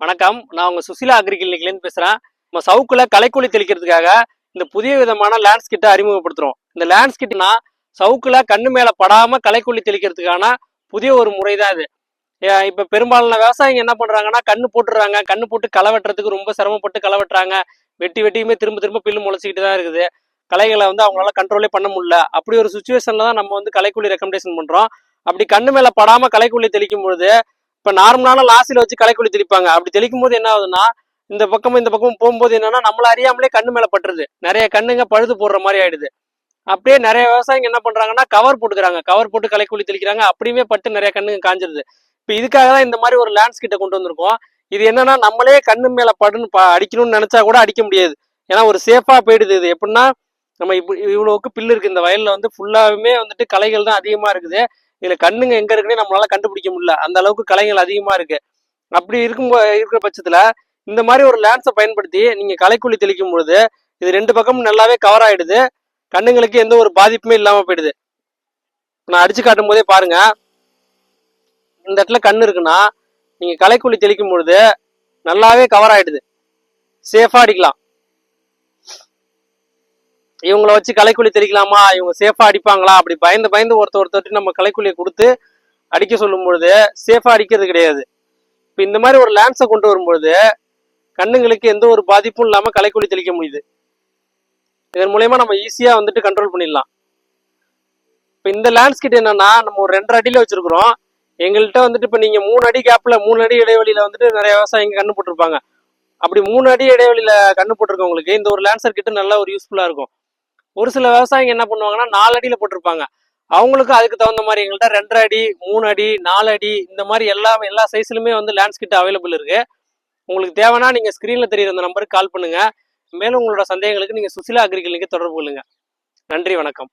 வணக்கம். நான் உங்க சுசிலா அக்ரி கிளினிக்லேருந்து பேசுகிறேன் நம்ம சவுக்குல களைக்கொல்லி தெளிக்கிறதுக்காக இந்த புதிய விதமான லேண்ட்ஸ்கிட்ட அறிமுகப்படுத்துகிறோம் இந்த லேண்ட்ஸ்கிட்னா சவுக்கில் சவுக்குல கண்ணு மேலே படாமல் களைக்கொல்லி தெளிக்கிறதுக்கான புதிய ஒரு முறை தான் இது இப்போ பெரும்பாலான விவசாயிங்க என்ன பண்ணுறாங்கன்னா கண்ணு போட்டுறாங்க. கண்ணு போட்டு களை வெட்டுறதுக்கு ரொம்ப சிரமப்பட்டு களை வெட்டுறாங்க. வெட்டி வெட்டியுமே திரும்ப திரும்ப பில்லு முளைச்சிக்கிட்டு தான் இருக்குது. களைகளை வந்து அவங்களால கண்ட்ரோலே பண்ண முடியல. அப்படி ஒரு சுச்சுவேஷனில் தான் நம்ம வந்து களைக்கொல்லி ரெக்கமெண்டேஷன் பண்ணுறோம் அப்படி கண்ணு மேலே படாமல் களைக்கொல்லி தெளிக்கும் பொழுது இப்ப நார்மலான லாசில வச்சு களைக்குழி தெளிப்பாங்க. அப்படி தெளிக்கும் போது என்ன ஆகுதுன்னா இந்த பக்கமும் இந்த பக்கமும் போகும்போது என்னன்னா நம்மள அறியாமலே கண்ணு மேல பட்டுருது. நிறைய கண்ணுங்க பழுது போடுற மாதிரி ஆயிடுது. அப்படியே நிறைய விவசாயிங்க என்ன பண்றாங்கன்னா கவர் போட்டுக்கிறாங்க. கவர் போட்டு களைக்குழி தெளிக்கிறாங்க. அப்படியுமே பட்டு நிறைய கண்ணுங்க காஞ்சிருது. இப்ப இதுக்காக தான் இந்த மாதிரி ஒரு லேண்ட்ஸ் கிட்ட கொண்டு வந்திருக்கோம். இது என்னன்னா நம்மளே கண்ணு மேல படுன்னு ப- அடிக்கணும்னு நினைச்சா கூட அடிக்க முடியாது. ஏன்னா ஒரு சேஃபா போயிடுது இது. எப்படின்னா நம்ம இப்போ இவ்வளவுக்கு பில்லு இருக்கு. இந்த வயல்ல வந்து ஃபுல்லாவுமே வந்துட்டு கலைகள் தான் அதிகமா இருக்குது. இதுல கண்ணுங்க எங்க இருக்குன்னே நம்மளால கண்டுபிடிக்க முடியல. அந்த அளவுக்கு கலைகள் அதிகமா இருக்கு. அப்படி இருக்கும் போ- இருக்கிற பட்சத்துல இந்த மாதிரி ஒரு லேன்ஸை பயன்படுத்தி நீங்க களைக்குள்ளி தெளிக்கும் பொழுது இது ரெண்டு பக்கமும் நல்லாவே கவர் ஆயிடுது. கண்ணுங்களுக்கு எந்த ஒரு பாதிப்புமே இல்லாம போயிடுது. நான் அடிச்சு காட்டும் போதே பாருங்க. இந்த இடத்துல கண் இருக்குன்னா நீங்க களைக்குள்ளி தெளிக்கும் பொழுது நல்லாவே கவர் ஆயிடுது. சேஃபா அடிக்கலாம். இவங்கள வச்சு கலைக்குழி தெளிக்கலாமா? இவங்க சேஃபா அடிப்பாங்களா? அப்படி பயந்து பயந்து ஒருத்தர் ஒருத்தர் நம்ம கலைக்குழியை கொடுத்து அடிக்க சொல்லும் பொழுது சேஃபா அடிக்கிறது கிடையாது. இப்போ இந்த மாதிரி ஒரு லேண்ட்ஸை கொண்டு வரும்பொழுது கண்ணுங்களுக்கு எந்த ஒரு பாதிப்பும் இல்லாம களைக்குள்ளி தெளிக்க முடியுது. இதன் மூலயமா நம்ம ஈஸியா வந்துட்டு கண்ட்ரோல் பண்ணிடலாம். இப்போ இந்த லேண்ட்ஸ்கிட்ட என்னன்னா நம்ம ஒரு ரெண்டரை அடியில வச்சிருக்கிறோம். எங்கள்கிட்ட வந்துட்டு இப்போ நீங்க மூணு அடி கேப்ல மூணு அடி இடைவெளியில வந்துட்டு நிறைய விவசாயிங்க கண்ணு போட்டிருப்பாங்க. அப்படி மூணு அடி இடைவெளியில கண்ணு போட்டிருக்கவங்களுக்கு இந்த ஒரு லேண்ட்சர் கிட்ட நல்ல ஒரு யூஸ்ஃபுல்லா இருக்கும். ஒரு சில விவசாயிங்க என்ன பண்ணுவாங்கன்னா நாலு போட்டிருப்பாங்க. அவங்களுக்கு அதுக்கு தகுந்த மாதிரி எங்கள்கிட்ட ரெண்டரை அடி மூணு அடி நாலு அடி இந்த மாதிரி எல்லா எல்லா சைஸ்லுமே வந்து லேண்ட்ஸ்கிட்ட அவைலபிள் இருக்கு. உங்களுக்கு தேவைன்னா நீங்க ஸ்கிரீன்ல தெரியுற அந்த நம்பருக்கு கால் பண்ணுங்க. மேலும் உங்களோட சந்தேகங்களுக்கு நீங்க சுசிலா அக்ரிகலுக்கு தொடர்பு கொள்ளுங்க. நன்றி வணக்கம்.